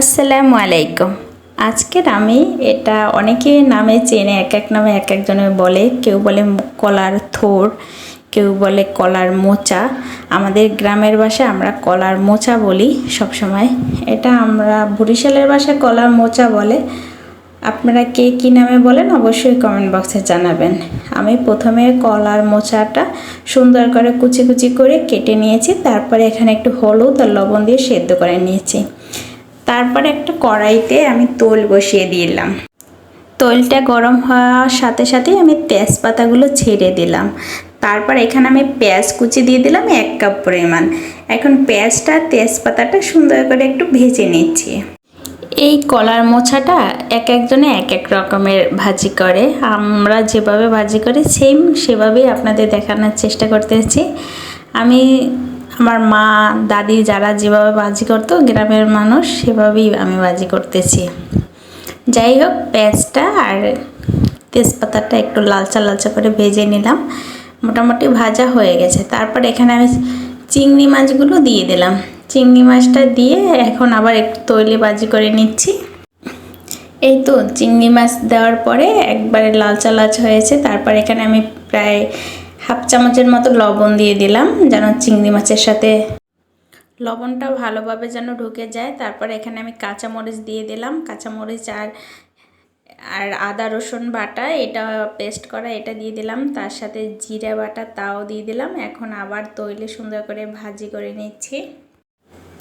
আসসালামু আলাইকুম। আজকের আমি এটা অনেকে নামে চেনে, এক এক নামে এক একজনে বলে। কেউ বলে কলার থোর, কেউ বলে কলার মোচা। আমাদের গ্রামের ভাষায় আমরা কলার মোচা বলি সব সময় এটা আমরা বরিশালের ভাষায় কলার মোচা বলে। আপনারা কে কী নামে বলেন অবশ্যই কমেন্ট বক্সে জানাবেন। আমি প্রথমে কলার মোচাটা সুন্দর করে কুচি কুচি করে কেটে নিয়েছি। তারপরে এখানে একটু হলুদ আর লবণ দিয়ে সেদ্ধ করে নিয়েছি। তারপরে একটা কড়াইতে আমি তোল বসিয়ে দিলাম। তৈলটা গরম হওয়ার সাথে সাথে আমি তেজপাতাগুলো ছেড়ে দিলাম। তারপর এখানে আমি পেঁয়াজ কুচি দিয়ে দিলাম এক কাপ পরিমাণ। এখন পেঁয়াজটা তেজপাতাটা সুন্দর করে একটু ভেজে নিচ্ছি। এই কলার মোছাটা এক একজনে এক এক রকমের ভাজি করে। আমরা যেভাবে ভাজি করি সেম সেভাবেই আপনাদের দেখানোর চেষ্টা করতেছি। আমি আমার মা, দাদি যারা যেভাবে বাজি করতো, গ্রামের মানুষ সেভাবেই আমি বাজি করতেছি। যাই হোক, পেঁয়াজটা আর তেজপাতাটা একটু লালচা লালচা করে ভেজে নিলাম। মোটামুটি ভাজা হয়ে গেছে। তারপর এখানে আমি চিংড়ি মাছগুলো দিয়ে দিলাম। চিংড়ি মাছটা দিয়ে এখন আবার একটু তৈলি বাজি করে নিচ্ছি। এই তো, চিংড়ি মাছ দেওয়ার পরে একবারে লালচা লালচা হয়েছে। তারপর এখানে আমি প্রায় হাফ চামচের মতো লবণ দিয়ে দিলাম, যেন চিংড়ি মাছের সাথে লবণটা ভালোভাবে যেন ঢুকে যায়। তারপর এখানে আমি কাঁচামরিচ দিয়ে দিলাম। কাঁচামরিচ আর আর আদা, রসুন বাটা, এটা পেস্ট করা এটা দিয়ে দিলাম। তার সাথে জিরা বাটা, তাও দিয়ে দিলাম। এখন আবার তৈলে সুন্দর করে ভাজি করে নিচ্ছি।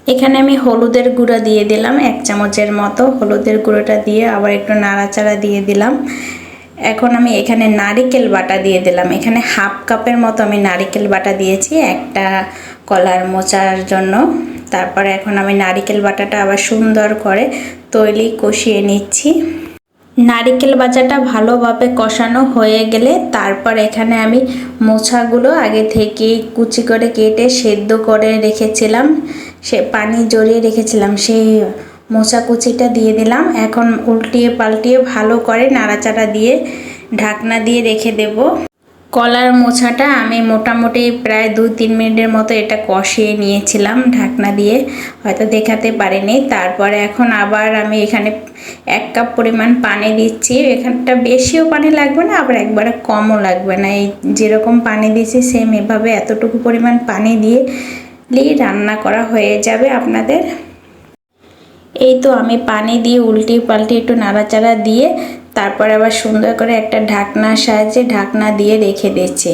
এখানে আমি হলুদের গুঁড়া দিয়ে দিলাম, এক চামচের মতো। হলুদের গুঁড়োটা দিয়ে আবার একটু নাড়াচাড়া দিয়ে দিলাম। এখন আমি এখানে নারিকেল বাটা দিয়ে দিলাম। এখানে হাফ কাপের মতো আমি নারিকেল বাটা দিয়েছি একটা কলার মোচার জন্য। তারপরে এখন আমি নারিকেল বাটাটা আবার সুন্দর করে তৈলি কষিয়ে নিচ্ছি। নারিকেল বাটাটা ভালোভাবে কষানো হয়ে গেলে তারপর এখানে আমি মোছাগুলো আগে থেকেই কুচি করে কেটে সেদ্ধ করে রেখেছিলাম। সে পানি জড়িয়ে রেখেছিলাম, সেই মোচা কুচিটা দিয়ে দিলাম। এখন উল্টিয়ে পাল্টিয়ে ভালো করে নাড়াচাড়া দিয়ে ঢাকনা দিয়ে রেখে দেব। কলার মোছাটা আমি মোটামুটি প্রায় দুই তিন মিনিটের মতো এটা কষিয়ে নিয়েছিলাম ঢাকনা দিয়ে। হয়তো দেখাতে পারিনি। তারপরে এখন আবার আমি এখানে এক কাপ পরিমাণ পানি দিচ্ছি। এখানটা বেশিও পানি লাগবে না, আবার একবারে কমও লাগবে না। এই যেরকম পানি দিয়েছি সেম এভাবে এতটুকু পরিমাণ পানি দিয়ে রান্না করা হয়ে যাবে আপনাদের। এই তো আমি পানি দিয়ে উল্টি পাল্টি একটু নাড়াচাড়া দিয়ে তারপরে আবার সুন্দর করে একটা ঢাকনার সাহায্যে ঢাকনা দিয়ে রেখে দিচ্ছি।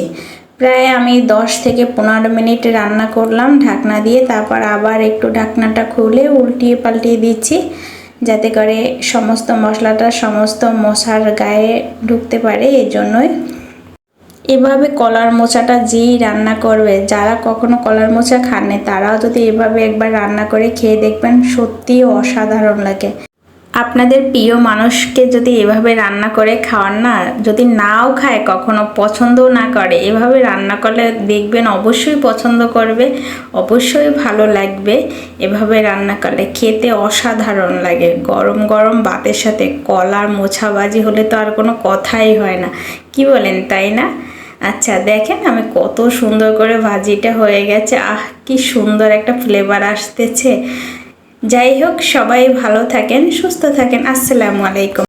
প্রায় আমি দশ থেকে পনেরো মিনিট রান্না করলাম, ঢাকনা দিয়ে তারপর আবার একটু ঢাকনাটা খুলে উল্টিয়ে পাল্টিয়ে দিচ্ছি যাতে করে সমস্ত মশলাটা, সমস্ত মশার গায়ে ঢুকতে পারে এই জন্যই এভাবে কলার মোচাটা যেই রান্না করবে, যারা কখনো কলার মোচা খাননি, তারাও যদি এভাবে একবার রান্না করে খেয়ে দেখবেন সত্যিই অসাধারণ লাগে। আপনাদের প্রিয় মানুষকে যদি এভাবে রান্না করে খাওয়ান না, যদি নাও খায়, কখনো পছন্দও না করে, এভাবে রান্না করলে দেখবেন অবশ্যই পছন্দ করবে, অবশ্যই ভালো লাগবে। এভাবে রান্না করলে খেতে অসাধারণ লাগে। গরম গরম ভাতের সাথে কলার মোছাবাজি হলে তো আর কোনো কথাই হয় না। কি বলেন, তাই না? আচ্ছা দেখেন আমি কত সুন্দর করে ভাজিটা হয়ে গেছে। আহ, কি সুন্দর একটা ফ্লেভার আসতেছে। যাই হোক সবাই ভালো থাকেন সুস্থ থাকেন। আসসালামু আলাইকুম।